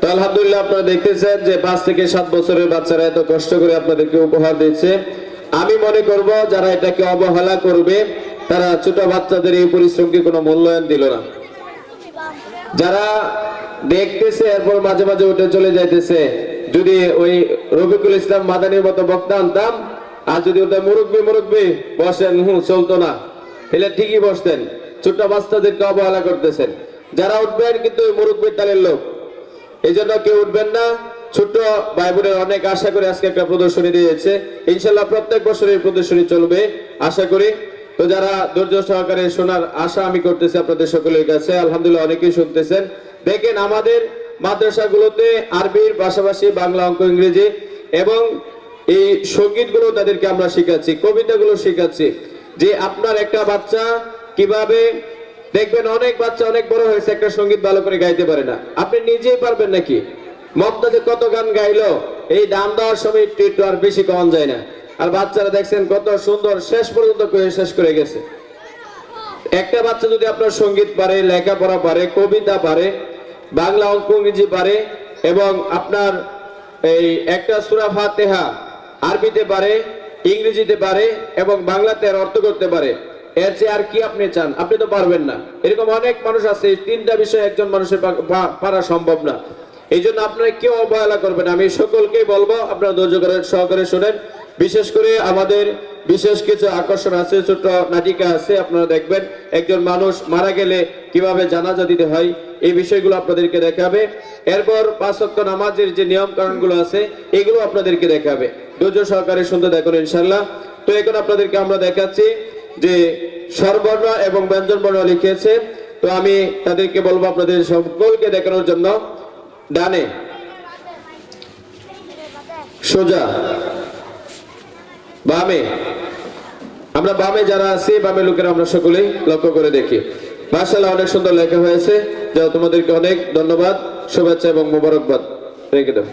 তো আলহামদুলিল্লাহ আপনারা দেখতেছেন যে পাঁচ থেকে সাত বছরের বাচ্চারা এত কষ্ট করে আপনাদেরকে উপহার দিচ্ছে। আমি মনে করব যারা এটাকে অবহেলা করবে, তারা ছোট বাচ্চাদের এই পরিশ্রমকে কোনো মূল্যায়ন দিল না। যারা দেখতেছে, এরপর মাঝে মাঝে উঠে চলে যাইতেছে, যদি ওই রফিকুল ইসলাম মাদানির মতো বক্তা আনতাম, আর যদি ওটা মুরব্বী মুরব্বী, বসেন, হুঁ, চলতো না। তাহলে ঠিকই বসতেন। ছোট বাচ্চাদেরকে অবহেলা করতেছেন। যারা উঠবেন কিন্তু ওই মুরব্বীর তালের লোক। এই জন্য কেউ উঠবেন না। ছোট ভাই বোনের অনেক আশা করে আজকে একটা প্রদর্শনী দিয়েছে। ইনশাল্লাহ প্রত্যেক বছর এই প্রদর্শনী চলবে, আশা করি। তো যারা ধৈর্য সহকারে শোনার আশা আমি করতেছি আপনাদের সকলের কাছে, আলহামদুলিল্লাহ অনেকেই শুনতেছেন। দেখেন আমাদের মাদ্রাসাগুলোতে আরবির পাশাপাশি বাংলা অঙ্ক, ইংরেজি এবং এই সঙ্গীতগুলো তাদেরকে আমরা শেখাচ্ছি, কবিতাগুলো শেখাচ্ছি। যে আপনার একটা বাচ্চা কীভাবে দেখবেন অনেক বাচ্চা অনেক বড় হয়েছে, একটা সংগীত ভালো করে গাইতে পারে না। আপনি নিজেই পারবেন নাকি? মমতাজে কত গান গাইলো, এই দাম দেওয়ার সময় একটু একটু আর বেশি কম যায় না। আর বাচ্চারা দেখছেন কত সুন্দর, শেষ পর্যন্ত শেষ করে গেছে। একটা বাচ্চা যদি আপনার সংগীত পারে, লেখাপড়া পারে, কবিতা পারে, বাংলা অঙ্ক ইংরেজি পারে, এবং আপনার এই একটা সুরা ফাতেহা আরবিতে পারে, ইংরেজিতে পারে, এবং বাংলাতে অর্থ করতে পারে এর চেয়ে আর কি আপনি চান? আপনি তো পারবেন না। এরকম অনেক মানুষ আছে, তিনটা বিষয় একজন মানুষের পারা সম্ভব না। এই জন্য আপনারা কেউ অবহেলা করবেন আমি সকলকেই বলব, আপনারা ধৈর্য করে সহকারে শোনেন। বিশেষ করে আমাদের বিশেষ কিছু আকর্ষণ আছে ছোট নাটিকা আছে, আপনারা দেখবেন একজন মানুষ মারা গেলে কীভাবে জানাজা দিতে হয়, এই বিষয়গুলো আপনাদেরকে দেখাবে। এরপর পাঁচ নামাজের যে নিয়ম কারণগুলো আছে, এগুলো আপনাদেরকে দেখাবে। ধৈর্য সহকারে শুনতে দেখুন ইনশাল্লাহ তো এখন আপনাদেরকে আমরা দেখাচ্ছি যে স্বরবর্ণ এবং ব্যঞ্জন বর্ণ লিখেছে তো আমি তাদেরকে বলব আপনাদের সকলকে দেখানোর জন্য, ডানে। সোজা। বামে। আমরা বামে যারা আছি, বামে লোকেরা আমরা সকলেই লক্ষ্য করে দেখি। মার্শাল্লাহ অনেক সুন্দর লেখা হয়েছে যা তোমাদেরকে অনেক ধন্যবাদ, শুভেচ্ছা এবং মোবারকবাদ। রেখে দাও।